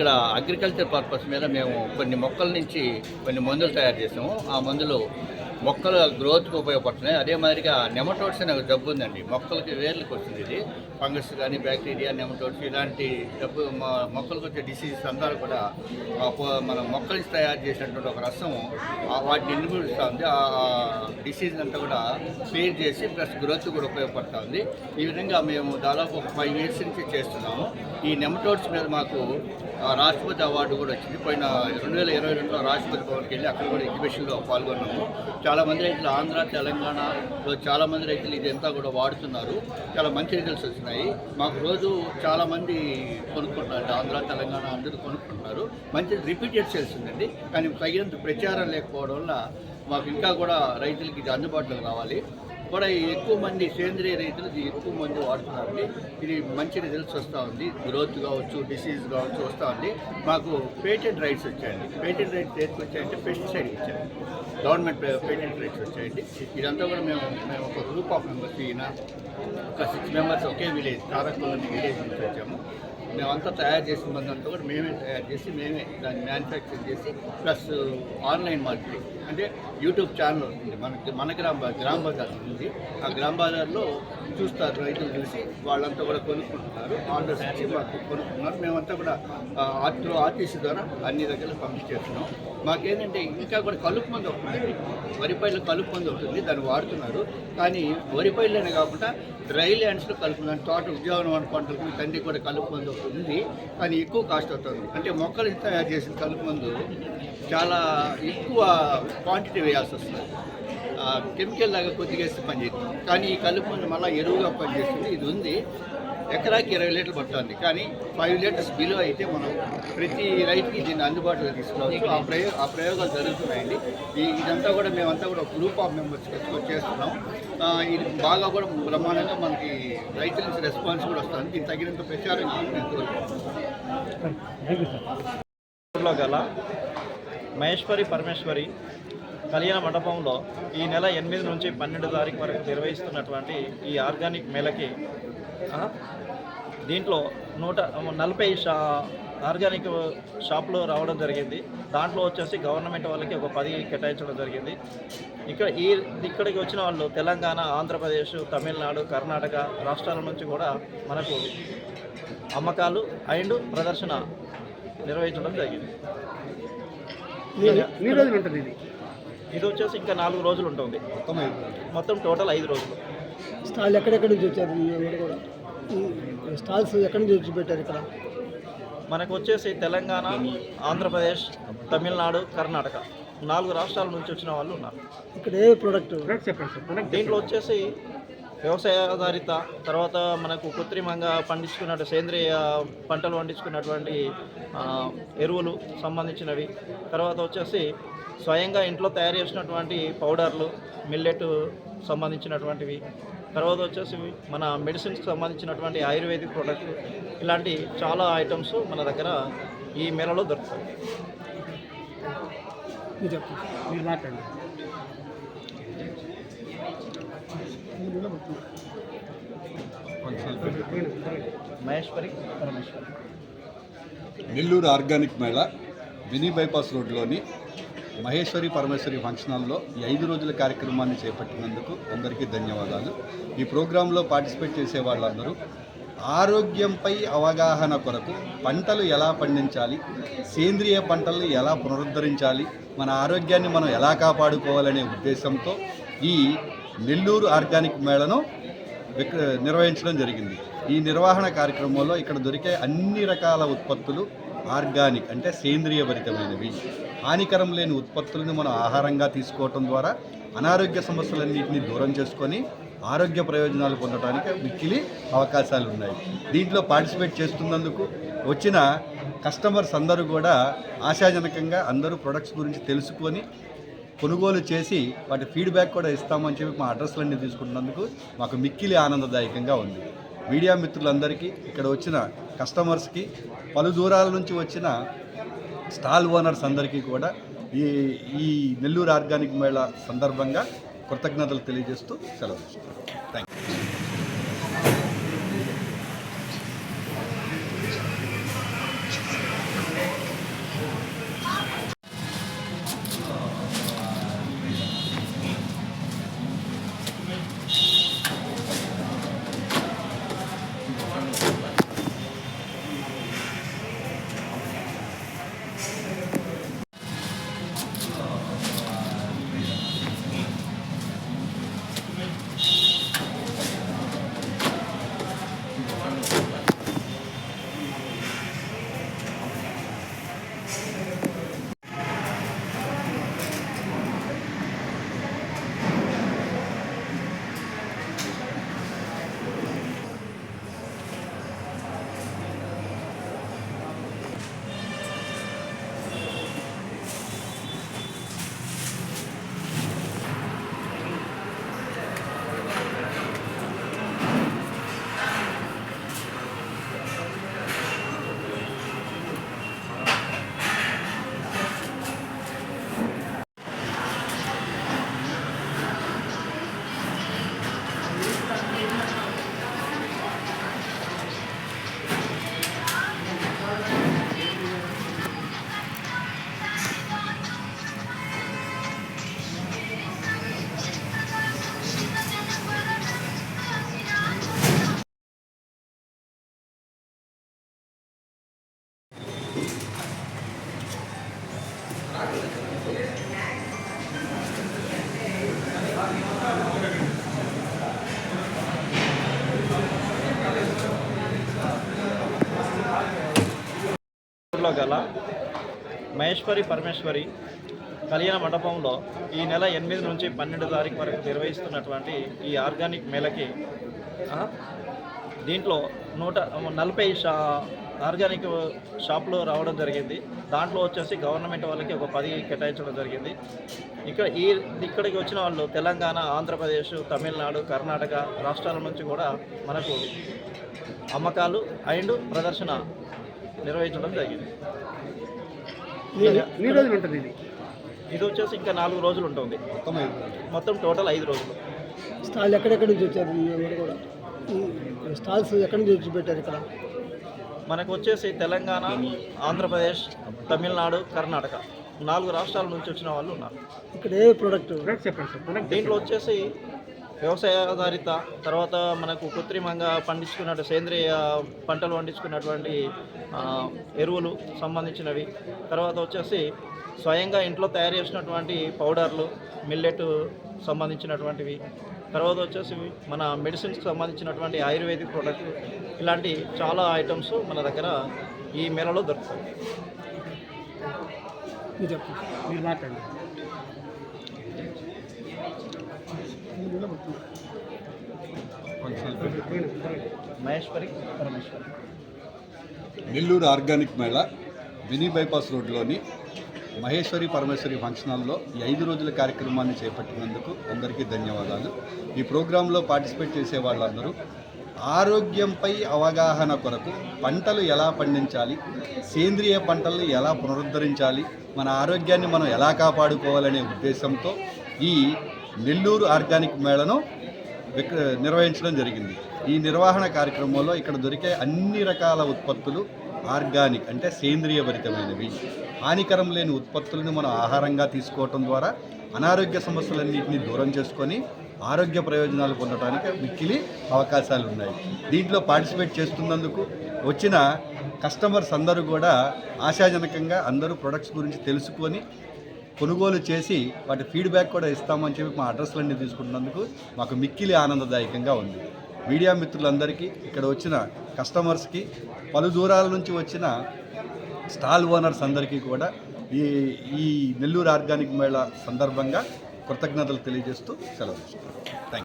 ఇక్కడ agriculture purpose మీద మేము కొన్ని మొక్కల నుంచి కొన్ని మందులు తయారు చేసాము ఆ మందులు మొక్కల గ్రోత్కి ఉపయోగపడుతున్నాయి. అదే మాదిరిగా నెమటోడ్స్ అనే ఒక జబ్బు ఉందండి. మొక్కలకి వేర్లకు వస్తుంది ఇది. ఫంగస్ కానీ బ్యాక్టీరియా నెమటోడ్స్ ఇలాంటి జబ్బు మొక్కలకు వచ్చే డిసీజెస్ అంతా కూడా మన మొక్కల నుంచి తయారు చేసినటువంటి ఒక రసం వాటిని నిర్మూలిస్తూ ఉంది ఆ డిసీజ్ అంతా కూడా క్లియర్ చేసి ప్లస్ గ్రోత్ కూడా ఉపయోగపడుతూ ఉంది ఈ విధంగా మేము దాదాపు ఒక ఫైవ్ ఇయర్స్ నుంచి చేస్తున్నాము. ఈ నెమటోడ్స్ మీద మాకు రాష్ట్రపతి అవార్డు కూడా వచ్చింది. పోయిన రెండు వేల ఇరవై రెండులో రాష్ట్రపతి భవన్కి వెళ్ళి అక్కడ కూడా ఎగ్జిబిషన్లో పాల్గొన్నాము. చాలామంది రైతులు ఆంధ్ర తెలంగాణలో చాలామంది రైతులు ఇదంతా కూడా వాడుతున్నారు. చాలా మంచి రిజల్ట్స్ వచ్చినాయి. మాకు రోజు చాలామంది కొనుక్కుంటున్నారు ఆంధ్ర తెలంగాణ అందరూ కొనుక్కుంటున్నారు. మంచి రిపీటెడ్ సేల్స్ ఉందండి. కానీ తగినంత ప్రచారం లేకపోవడం వల్ల మాకు ఇంకా కూడా రైతులకి ఇది అందుబాటులోకి రావాలి. కూడా ఎక్కువ మంది సేంద్రియ రైతులు ఇది ఎక్కువ మంది వాడుతున్నారండి ఇది మంచి రిజల్ట్స్ వస్తూ ఉంది. గ్రోత్ కావచ్చు డిసీజ్ కావచ్చు వస్తూ ఉంది. మాకు పేటెంట్ రైట్స్ వచ్చాయండి. పేటెంట్ రైట్స్ దేనికి వచ్చాయంటే పెస్టిసైడ్ ఇచ్చారు. గవర్నమెంట్ పేటెంట్ రైట్స్ వచ్చాయండి. ఇదంతా కూడా మేము మేము ఒక గ్రూప్ ఆఫ్ మెంబర్స్ ఈయన ఒక సిక్స్ మెంబర్స్ ఒకే విలేజ్ తారకులని విలేజ్ నుంచి వచ్చాము. మేమంతా తయారు చేసిన మందంతా కూడా మేమే తయారు చేసి మేమే దాన్ని మ్యానుఫ్యాక్చర్ చేసి ప్లస్ ఆన్లైన్ మార్కెటింగ్ అంటే యూట్యూబ్ ఛానల్ ఉంది. మనకి మన గ్రామ గ్రామ బజార్ ఉంది. ఆ గ్రామ బజార్లో చూస్తారు రైతులు చూసి వాళ్ళంతా కూడా కొనుక్కుంటున్నారు. ఆర్డర్స్ ఇచ్చి మాకు కొనుక్కున్నారు. మేమంతా కూడా ఆర్టీ ఆర్టీసీ ద్వారా అన్ని దగ్గర పంపించేస్తున్నాం. మాకేంటంటే ఇంకా కూడా కలుపు మందు అవుతుంది వరి పైర్లు కలుపు మందు అవుతుంది దాన్ని వాడుతున్నారు. కానీ వరి పైర్లనే కాకుండా డ్రై ల్యాండ్స్లో కలుపు తోట ఉద్యానవన పంటలకు తండ్రి కూడా కలుపు మందు అవుతుంది కానీ ఎక్కువ కాస్ట్ అవుతుంది. అంటే మొక్కలు తయారు చేసిన కలుపు మందు చాలా ఎక్కువ క్వాంటిటీ వేయాల్సి వస్తుంది. కెమికల్ లాగా కొద్దిగా వేస్తే పనిచేస్తుంది కానీ ఈ కలుపు మందు మళ్ళీ ఎరువుగా పనిచేస్తుంది. ఇది ఉంది. ఎకరాకి ఇరవై లీటర్లు పడుతుంది. కానీ ఫైవ్ లీటర్స్ బిలో అయితే మనం ప్రతి రైతుకి దీన్ని అందుబాటులో తీసుకోవచ్చు. ఆ ప్రయోగ ఆ ప్రయోగాలు జరుగుతున్నాయండి. ఈ ఇదంతా కూడా మేమంతా కూడా గ్రూప్ ఆఫ్ మెంబర్స్ చేస్తున్నాం. ఇది బాగా కూడా బ్రహ్మాండంగా మనకి రైతుల నుంచి రెస్పాన్స్ కూడా వస్తుంది. దీనికి తగినంత ప్రచారం చేసి గల మహేశ్వరి పరమేశ్వరి కళ్యాణ మండపంలో ఈ నెల ఎనిమిది నుంచి పన్నెండు తారీఖు వరకు నిర్వహిస్తున్నటువంటి ఈ ఆర్గానిక్ మేళకి దీంట్లో నూట నలభై షా ఆర్గానిక్ షాపులు రావడం జరిగింది. దాంట్లో వచ్చేసి గవర్నమెంట్ వాళ్ళకి ఒక పది కేటాయించడం జరిగింది. ఇక్కడ ఈ ఇక్కడికి వచ్చిన వాళ్ళు తెలంగాణ ఆంధ్రప్రదేశ్ తమిళనాడు కర్ణాటక రాష్ట్రాల నుంచి కూడా మనకు అమ్మకాలు అండ్ ప్రదర్శన నిర్వహించడం జరిగింది. ఇది? వచ్చేసి ఇంకా నాలుగు రోజులు ఉంటుంది. మొత్తం టోటల్ ఐదు రోజులు. స్టాల్ ఎక్కడెక్కడి నుంచి వచ్చారు? కూడా. ఈ స్టాల్స్ ఎక్కడి నుంచి వచ్చి పెట్టారు ఇక్కడ? మనకు వచ్చేసి తెలంగాణ ఆంధ్రప్రదేశ్ తమిళనాడు కర్ణాటక. నాలుగు రాష్ట్రాల నుంచి వచ్చిన వాళ్ళు ఉన్నారు. ఇక్కడ ఏ ప్రోడక్ట్? చెప్పండి దీంట్లో వచ్చేసి వ్యవసాయ ఆధారిత తర్వాత మనకు కృత్రిమంగా పండించుకున్న సేంద్రియ పంటలు పండించుకున్నటువంటి ఎరువులు సంబంధించినవి. తర్వాత వచ్చేసి స్వయంగా ఇంట్లో తయారు చేసినటువంటి పౌడర్లు మిల్లెట్ సంబంధించినటువంటివి. తర్వాత వచ్చేసి మన మెడిసిన్స్కి సంబంధించినటువంటి ఆయుర్వేదిక్ ప్రోడక్ట్ ఇలాంటి చాలా ఐటమ్స్ మన దగ్గర ఈ మేళలో దొరుకుతాయి. మీరు మాట్లాడండి. Maheshwari Parameshwari. Nellore organic mela mini bypass రోడ్లోని మహేశ్వరి పరమేశ్వరి ఫంక్షన్ హాల్లో ఈ ఐదు రోజుల కార్యక్రమాన్ని చేపట్టినందుకు అందరికీ ధన్యవాదాలు. ఈ ప్రోగ్రాంలో పార్టిసిపేట్ చేసే వాళ్ళందరూ ఆరోగ్యంపై అవగాహన కొరకు పంటలు ఎలా పండించాలి సేంద్రియ పంటలను ఎలా పునరుద్ధరించాలి మన ఆరోగ్యాన్ని మనం ఎలా కాపాడుకోవాలనే ఉద్దేశంతో ఈ నెల్లూరు ఆర్గానిక్ మేళను నిర్వహించడం జరిగింది. ఈ నిర్వహణ కార్యక్రమంలో ఇక్కడ దొరికే అన్ని రకాల ఉత్పత్తులు ఆర్గానిక్ అంటే సేంద్రియ భరితమైనవి హానికరం లేని ఉత్పత్తులను మనం ఆహారంగా తీసుకోవటం ద్వారా అనారోగ్య సమస్యలన్నింటినీ దూరం చేసుకొని ఆరోగ్య ప్రయోజనాలు పొందడానికి మిక్కిలి అవకాశాలు ఉన్నాయి దీంట్లో పార్టిసిపేట్ చేస్తున్నందుకు వచ్చిన కస్టమర్స్ అందరూ కూడా ఆశాజనకంగా అందరూ ప్రొడక్ట్స్ గురించి తెలుసుకొని కొనుగోలు చేసి వాటి ఫీడ్బ్యాక్ కూడా ఇస్తామని చెప్పి మా అడ్రస్లన్నీ తీసుకుంటున్నందుకు మాకు మిక్కిలి ఆనందదాయకంగా ఉంది. మీడియా మిత్రులందరికీ ఇక్కడ వచ్చిన కస్టమర్స్కి పలు దూరాల నుంచి వచ్చిన స్టాల్ ఓనర్స్ అందరికీ కూడా ఈ ఈ నెల్లూరు ఆర్గానిక్ మేళా సందర్భంగా కృతజ్ఞతలు తెలియజేస్తూ సెలవు థ్యాంక్ యూ మహేశ్వరి పరమేశ్వరి కళ్యాణ మండపంలో ఈ నెల ఎనిమిది నుంచి పన్నెండు తారీఖు వరకు నిర్వహిస్తున్నటువంటి ఈ ఆర్గానిక్ మేళకి దీంట్లో నూట నలభై షా ఆర్గానిక్ షాప్లో రావడం జరిగింది. దాంట్లో వచ్చేసి గవర్నమెంట్ వాళ్ళకి ఒక పది కేటాయించడం జరిగింది. ఇక్కడ ఈ ఇక్కడికి వచ్చిన వాళ్ళు తెలంగాణ ఆంధ్రప్రదేశ్ తమిళనాడు కర్ణాటక రాష్ట్రాల నుంచి కూడా మనకు అమ్మకాలు అండ్ ప్రదర్శన నిర్వహించడం జరిగింది. ఎన్ని రోజులు ఉంటుంది? ఇది? ఇది వచ్చేసి ఇంకా నాలుగు రోజులు ఉంటుంది. మొత్తం. మొత్తం టోటల్ ఐదు రోజులు. స్టాల్ ఎక్కడెక్కడి నుంచి వచ్చారు కూడా? ఈ స్టాల్స్ ఎక్కడి నుంచి వచ్చి పెట్టారు ఇక్కడ? మనకు వచ్చేసి తెలంగాణ ఆంధ్రప్రదేశ్ తమిళనాడు కర్ణాటక. నాలుగు రాష్ట్రాల నుంచి వచ్చిన వాళ్ళు ఉన్నారు. ఇక్కడ ఏ ప్రోడక్ట్ చెప్పండి సార్. దీంట్లో వచ్చేసి వ్యవసాయ ఆధారిత తర్వాత మనకు కృత్రిమంగా పండించుకున్నట్టు సేంద్రియ పంటలు పండించుకున్నటువంటి ఎరువులు సంబంధించినవి. తర్వాత వచ్చేసి స్వయంగా ఇంట్లో తయారు చేసినటువంటి పౌడర్లు మిల్లెట్ సంబంధించినటువంటివి. తర్వాత వచ్చేసి మన మెడిసిన్స్కి సంబంధించినటువంటి ఆయుర్వేదిక్ ప్రోడక్ట్ ఇలాంటి చాలా ఐటమ్స్ మన దగ్గర ఈ మేళలో దొరుకుతాయి. మీరు మాట్లాడండి Maheshwari Parameshwari Nellore organic mela mini bypass రోడ్లోని మహేశ్వరి పరమేశ్వరి ఫంక్షన్ హాల్లో ఈ ఐదు రోజుల కార్యక్రమాన్ని చేపట్టినందుకు అందరికీ ధన్యవాదాలు. ఈ ప్రోగ్రాంలో పార్టిసిపేట్ చేసే వాళ్ళందరూ ఆరోగ్యంపై అవగాహన కొరకు పంటలు ఎలా పండించాలి సేంద్రియ పంటలను ఎలా పునరుద్ధరించాలి మన ఆరోగ్యాన్ని మనం ఎలా కాపాడుకోవాలనే ఉద్దేశంతో ఈ నెల్లూరు ఆర్గానిక్ మేళను నిర్వహించడం జరిగింది. ఈ నిర్వహణ కార్యక్రమంలో ఇక్కడ దొరికే అన్ని రకాల ఉత్పత్తులు ఆర్గానిక్ అంటే సేంద్రియ భరితమైనవి హానికరం లేని ఉత్పత్తులను మనం ఆహారంగా తీసుకోవటం ద్వారా అనారోగ్య సమస్యలన్నింటినీ దూరం చేసుకొని ఆరోగ్య ప్రయోజనాలు పొందడానికి మిక్కిలి అవకాశాలు ఉన్నాయి దీంట్లో పార్టిసిపేట్ చేస్తున్నందుకు వచ్చిన కస్టమర్స్ అందరూ కూడా ఆశాజనకంగా అందరూ ప్రొడక్ట్స్ గురించి తెలుసుకొని కొనుగోలు చేసి వాటి ఫీడ్బ్యాక్ కూడా ఇస్తామని చెప్పి మా అడ్రస్లన్నీ తీసుకుంటున్నందుకు మాకు మిక్కిలి ఆనందదాయకంగా ఉంది. మీడియా మిత్రులందరికీ ఇక్కడ వచ్చిన కస్టమర్స్కి పలు దూరాల నుంచి వచ్చిన స్టాల్ ఓనర్స్ అందరికీ కూడా ఈ ఈ నెల్లూరు ఆర్గానిక్ మేళా సందర్భంగా కృతజ్ఞతలు తెలియజేస్తూ సెలవు థ్యాంక్ యూ